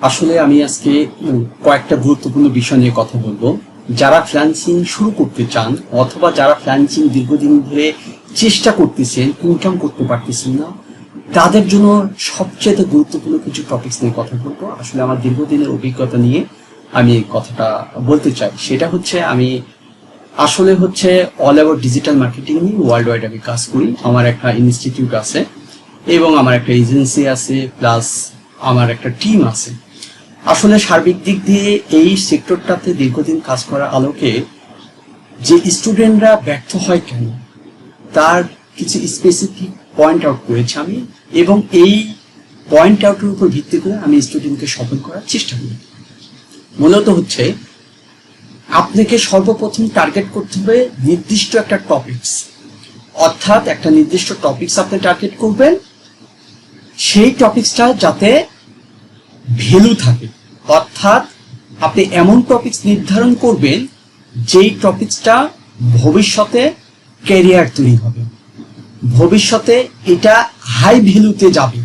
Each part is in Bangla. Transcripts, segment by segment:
আসলে আমি আজকে কয়েকটা গুরুত্বপূর্ণ বিষয় নিয়ে কথা বলব। যারা ফ্রিল্যান্সিং শুরু করতে চান, অথবা যারা ফ্রিল্যান্সিং দীর্ঘদিন ধরে চেষ্টা করতেছেন ইনকাম করতে পারতেছেন না, তাদের জন্য সবচেয়ে গুরুত্বপূর্ণ কিছু টপিকস নিয়ে কথা বলব। আসলে আমার দীর্ঘদিনের অভিজ্ঞতা নিয়ে আমি কথাটা বলতে চাই। সেটা হচ্ছে, আমি আসলে হচ্ছে অল ওভার ডিজিটাল মার্কেটিং নিয়ে ওয়ার্ল্ড ওয়াইড আমি কাজ করি। আমার একটা ইনস্টিটিউট আছে এবং আমার একটা এজেন্সি আছে প্লাস আমার একটা টিম আছে। আসলে সার্বিক দিক দিয়ে এই সেক্টরটাতে দীর্ঘদিন কাজ করার আলোকে যে স্টুডেন্টরা ব্যর্থ হয় কেন, তার কিছু স্পেসিফিক পয়েন্ট আউট করেছি আমি এবং এই পয়েন্ট আউটের উপর ভিত্তি করে আমি স্টুডেন্টকে সফল করার চেষ্টা করি। মূলত হচ্ছে, আপনাকে সর্বপ্রথম টার্গেট করতে হবে নির্দিষ্ট একটা টপিকস অর্থাৎ একটা নির্দিষ্ট টপিকস আপনি টার্গেট করবেন, সেই টপিকসটা যাতে ভ্যালু থাকে। অর্থাৎ আপনি এমন টপিকস নির্ধারণ করবেন যেই টপিকসটা ভবিষ্যতে ক্যারিয়ার তৈরি হবে। ভবিষ্যতে এটা হাই ভ্যালুতে যাবে।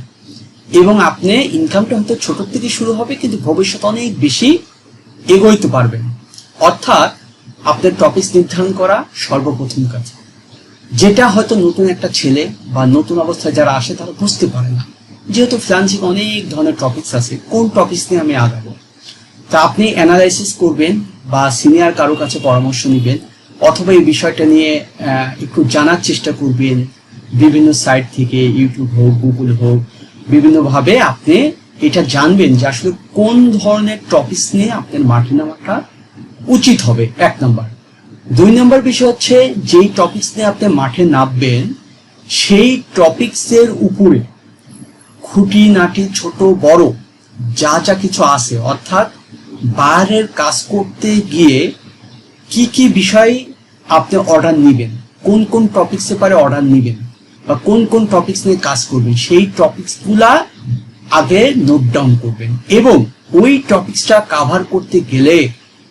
এবং আপনি ইনকামটা হয়তো ছোট থেকে শুরু হবে, কিন্তু ভবিষ্যতে অনেক বেশি এগোইতে পারবেন। অর্থাৎ আপনার টপিকস নির্ধারণ করা সর্বপ্রথম কাজ। যেটা হয়তো নতুন একটা ছেলে বা নতুন অবস্থায় যারা আসে, তারা বুঝতে পারে না। যেহেতু ফ্রান্সিং অনেক ধরনের টপিকস আছে, কোন টপিকস নিয়ে আমি আগাবো? তা আপনি অ্যানালাইসিস করবেন বা সিনিয়র কারও কাছে পরামর্শ নেবেন, অথবা এই বিষয়টা নিয়ে একটু জানার চেষ্টা করবেন। বিভিন্ন সাইট থেকে ইউটিউব হোক গুগল হোক, বিভিন্নভাবে আপনি এটা জানবেন যে আসলে কোন ধরনের টপিকস নিয়ে আপনার মাঠে নামাটা উচিত হবে। এক নম্বর। দুই নম্বর বিষয় হচ্ছে, যেই টপিকস নিয়ে আপনি মাঠে নামবেন, সেই টপিকসের উপরে খুঁটি নাটি ছোট, বড়, যা যা কিছু আছে। অর্থাৎ বাইরের কাজ করতে গিয়ে কি কি বিষয় আপনি অর্ডার নেবেন? কোন কোন টপিক্সে পারে অর্ডার নেবেন? বা কোন কোন টপিক্স নিয়ে কাজ করবেন? সেই টপিক্সগুলা আগে নোট ডাউন করবেন। এবং ওই টপিক্সটা কাভার করতে গেলে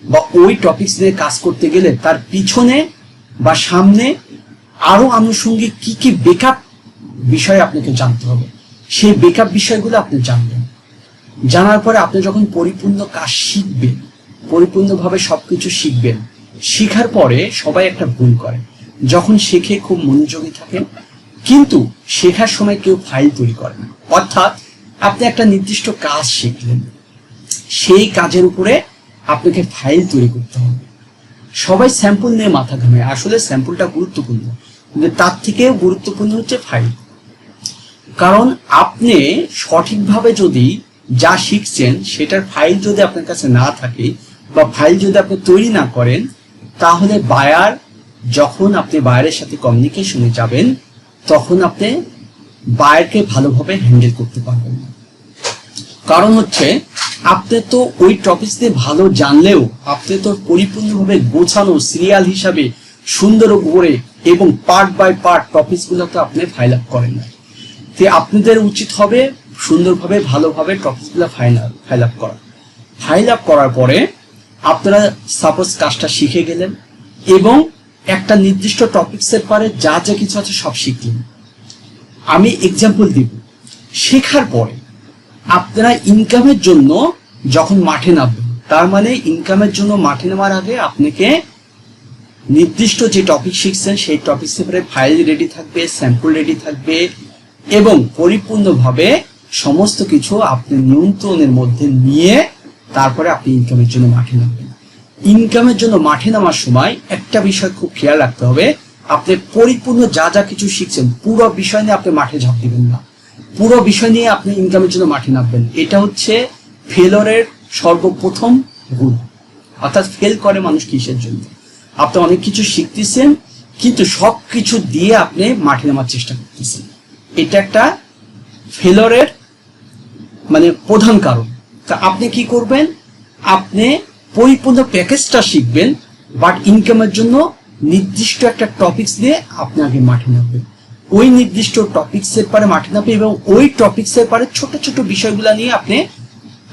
বা ওই টপিক্স নিয়ে কাজ করতে গেলে তার পিছনে বা সামনে আরও আনুষঙ্গিক কি কি বেকআপ বিষয় আপনাকে জানতে হবে। সেই বেকআপ বিষয়গুলো আপনি জানবেন। জানার পরে আপনি যখন পরিপূর্ণ কাজ শিখবেন, পরিপূর্ণভাবে সবকিছু শিখবেন, শিখার পরে সবাই একটা ভুল করে। যখন শেখে খুব মনোযোগী থাকেন, কিন্তু শেখার সময় কেউ ফাইল তৈরি করে না। অর্থাৎ আপনি একটা নির্দিষ্ট কাজ শিখলেন। সেই কাজের উপরে আপনাকে ফাইল তৈরি করতে হবে। সবাই স্যাম্পল নিয়ে মাথা ঘামে আসলে স্যাম্পলটা গুরুত্বপূর্ণ। কিন্তু তার থেকেও গুরুত্বপূর্ণ হচ্ছে ফাইল কারণ আপনি সঠিকভাবে যদি যা শিখছেন, সেটার ফাইল যদি আপনার কাছে না থাকে বা ফাইল যদি আপনি তৈরি না করেন, তাহলে বায়ার যখন আপনি বায়ারের সাথে কমিউনিকেশনে যাবেন, তখন আপনি বায়ারকে ভালোভাবে হ্যান্ডেল করতে পারবেন না। কারণ হচ্ছে, আপনি তো ওই টপিক ভালো জানলেও, আপনি তো পরিপূর্ণভাবে গোছানো সিরিয়াল হিসাবে সুন্দর করে এবং পার্ট বাই পার্ট টপিকসগুলো তো আপনি ফাইল আপ করেন না। তো আপনাদের উচিত হবে সুন্দরভাবে, ভালোভাবে টপিকগুলো ফাইনাল ফাইল আপ করা। ফাইল আপ করার পরে আপনারা সাপোজ কাজটা শিখে গেলেন এবং একটা নির্দিষ্ট টপিক্সের পরে যা যা কিছু আছে সব শিখলেন। আমি এক্সাম্পল দিব। শেখার পরে আপনারা ইনকামের জন্য যখন মাঠে নামবেন, তার মানে ইনকামের জন্য মাঠে নামার আগে আপনাকে নির্দিষ্ট যে টপিক শিখছেন, সেই টপিক্সের পরে ফাইল রেডি থাকবে স্যাম্পল রেডি থাকবে এবং পরিপূর্ণভাবে সমস্ত কিছু আপনি নিয়ন্ত্রণের মধ্যে নিয়ে তারপরে আপনি ইনকামের জন্য মাঠে নামবেন। ইনকামের জন্য মাঠে নামার সময় একটা বিষয় খুব খেয়াল রাখতে হবে। আপনি পরিপূর্ণ যা যা কিছু শিখছেন, পুরো বিষয় নিয়ে আপনি মাঠে ঝাঁপ দিবেন না। পুরো বিষয় নিয়ে আপনি ইনকামের জন্য মাঠে নামবেন। এটা হচ্ছে ফেলরের সর্বপ্রথম গুণ অর্থাৎ ফেল করে মানুষ কিসের জন্য? আপনি অনেক কিছু শিখতেছেন, কিন্তু সব কিছু দিয়ে আপনি মাঠে নামার চেষ্টা করতেছেন। এটা একটা ফেলরের মানে প্রধান কারণ। তা আপনি কি করবেন? আপনি পরিপূর্ণ প্যাকেজটা শিখবেন বাট ইনকামের জন্য নির্দিষ্ট একটা টপিকস দিয়ে আপনি আগে মাঠে নামবেন। ওই নির্দিষ্ট টপিকসের পরে মাঠে নামবেন এবং ওই টপিকসের পরে ছোট ছোট বিষয়গুলো নিয়ে আপনি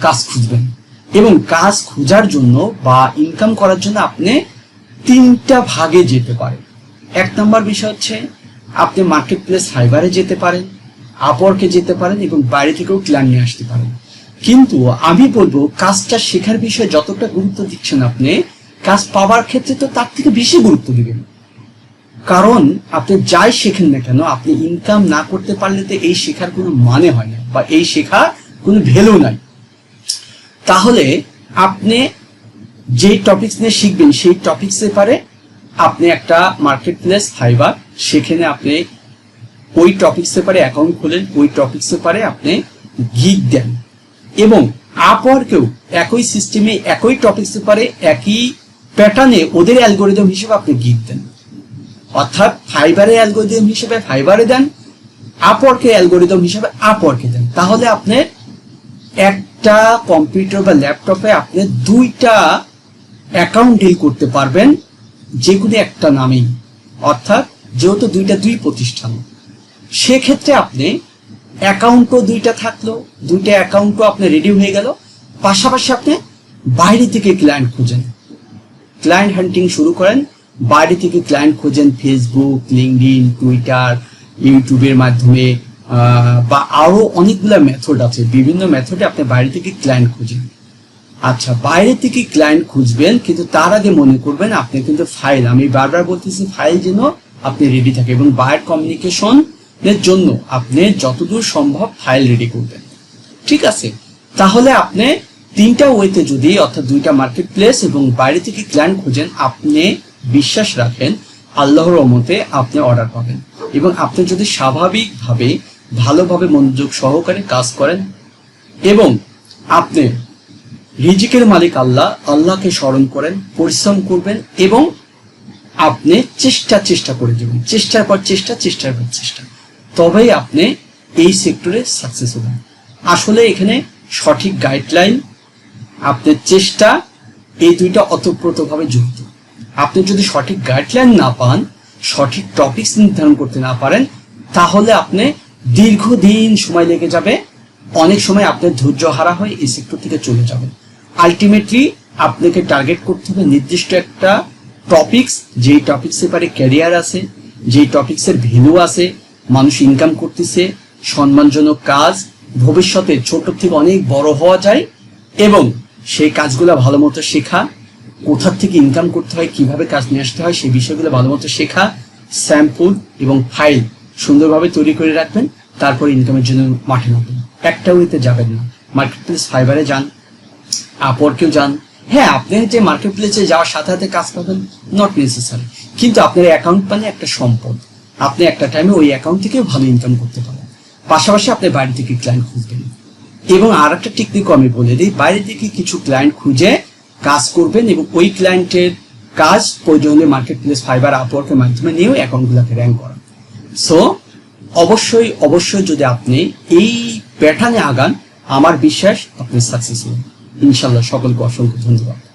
কাজ খুঁজবেন। এবং কাজ খোঁজার জন্য বা ইনকাম করার জন্য আপনি তিনটা ভাগে যেতে পারেন। এক নম্বর বিষয় হচ্ছে আপনি মার্কেট প্লেস ফাইবারে যেতে পারেন আপওয়ার্কে যেতে পারেন এবং বাইরে থেকেও ক্লান নিয়ে আসতে পারেন। কিন্তু আমি বলব, কাজটা শেখার বিষয়ে যতটা গুরুত্ব দিচ্ছেন আপনি, কাজ পাওয়ার ক্ষেত্রে তো তার থেকে বেশি গুরুত্ব দিবেন। কারণ আপনি যাই শেখেন না কেন, আপনি ইনকাম না করতে পারলে তো এই শেখার কোনো মানে হয় না বা এই শেখা কোনো ভ্যালু নাই। তাহলে আপনি যে টপিক্স নিয়ে শিখবেন, সেই টপিকসে পারে আপনি একটা মার্কেট প্লেস ফাইবার সেখানে আপনি ওই টপিকসে পারে অ্যাকাউন্ট খোলেন, ওই টপিকসে পারে আপনি গিগ দেন। এবং আপওয়ার্কেও একই সিস্টেমে একই টপিকসে পারে একই প্যাটার্নে ওদের অ্যালগোরিদম হিসেবে আপনি গিগ দেন। অর্থাৎ ফাইবারের অ্যালগোরিদম হিসেবে ফাইবারে দেন আপওয়ার্কে অ্যালগোরিদম হিসেবে আপওয়ার্কে দেন। তাহলে আপনি একটা কম্পিউটার বা ল্যাপটপে আপনি দুইটা অ্যাকাউন্ট ডিল করতে পারবেন। যে কোনো একটা নামেই, অর্থাৎ যেহেতু দুইটা দুই প্রতিষ্ঠান, সেক্ষেত্রে আপনি অ্যাকাউন্টও দুইটা থাকল, দুইটা অ্যাকাউন্টও আপনি রেডি হয়ে গেল, পাশাপাশি আপনি বাইরে থেকে ক্লায়েন্ট খুঁজেন। ক্লায়েন্ট হান্টিং শুরু করেন, বাইরে থেকে ক্লায়েন্ট খোঁজেন ফেসবুক লিঙ্কডিন টুইটার ইউটিউবের মাধ্যমে বা আরও অনেকগুলো মেথড আছে। বিভিন্ন মেথডে আপনি বাইরে থেকে ক্লায়েন্ট খুঁজেন। আচ্ছা বাইরে থেকে ক্লায়েন্ট খুঁজবেন, কিন্তু তার আগে মনে করবেন আপনি কিন্তু ফাইল আমি বারবার বলতেছি ফাইল যেন আপনি রেডি থাকে এবং বায়ার কমিউনিকেশন এর জন্য আপনি যতদূর সম্ভব ফাইল রেডি করবেন। ঠিক আছে? তাহলে আপনি তিনটা ওয়েতে যদি, অর্থাৎ দুইটা মার্কেট প্লেস এবং বাইরে থেকে ক্লায়েন্ট খুঁজেন, আপনি বিশ্বাস রাখেন, আল্লাহর রহমতে আপনি অর্ডার পাবেন। এবং আপনি যদি স্বাভাবিকভাবে, ভালোভাবে মনোযোগ সহকারে কাজ করেন, এবং আপনি রিজিকের মালিক আল্লাহ, আল্লাহকে স্মরণ করেন, পরিশ্রম করবেন এবং আপনি চেষ্টা চেষ্টা করে যাবেন চেষ্টার পর চেষ্টা, চেষ্টার পর চেষ্টা। তবেই আপনি এই সেক্টরে সাকসেস হবেন। আসলে এখানে সঠিক গাইডলাইন আপনার চেষ্টা, এই দুইটা অতপ্রতভাবে যুক্ত। আপনি যদি সঠিক গাইডলাইন না পান, সঠিক টপিকস নির্ধারণ করতে না পারেন, তাহলে আপনি দীর্ঘদিন সময় লেগে যাবে। অনেক সময় আপনার ধৈর্য হারা হয়ে এই সেক্টর থেকে চলে যাবেন। আলটিমেটলি আপনাকে টার্গেট করতে হবে নির্দিষ্ট একটা টপিকস যেই টপিক্সে পারে ক্যারিয়ার আছে, যেই টপিক্সের ভ্যালু আছে, মানুষ ইনকাম করতেছে, সম্মানজনক কাজ, ভবিষ্যতে ছোট থেকে অনেক বড় হওয়া যায়, এবং সেই কাজগুলো ভালো মতো শেখা কোথার থেকে ইনকাম করতে হয়, কীভাবে কাজ নিয়ে আসতে হয়, সেই বিষয়গুলো ভালো মতো শেখা স্যাম্পল এবং ফাইল সুন্দরভাবে তৈরি করে রাখবেন, তারপর ইনকামের জন্য মাঠে নামবেন। একটা ওয়েতে যাবেন না। মার্কেট প্লেস ফাইবারে যান আপওয়ার্কেও যান হ্যাঁ আপনি যে মার্কেট প্লেসে যাওয়ার সাথে সাথে কাজ পাবেন নট নেসেসারি কিন্তু আপনার অ্যাকাউন্ট মানে একটা সম্পদ। আপনি একটা টাইমে ওই অ্যাকাউন্ট থেকেও ভালো ইনকাম করতে পারেন। পাশাপাশি আপনি বাইরে থেকে ক্লায়েন্ট খুঁজবেন। এবং আর একটা টেকনিকও আমি বলে দিই, বাইরে থেকে কিছু ক্লায়েন্ট খুঁজে কাজ করবেন এবং ওই ক্লায়েন্টের কাজ প্রয়োজন মার্কেট প্লেস ফাইবার আপওয়ার্কের মাধ্যমে নিয়েও অ্যাকাউন্টগুলোকে র্যাঙ্ক করান। সো অবশ্যই অবশ্যই যদি আপনি এই প্যাটার্নে আগান, আমার বিশ্বাস আপনি সাকসেস হবেন ইনশাল্লাহ সকলকে অসংখ্য ধন্যবাদ।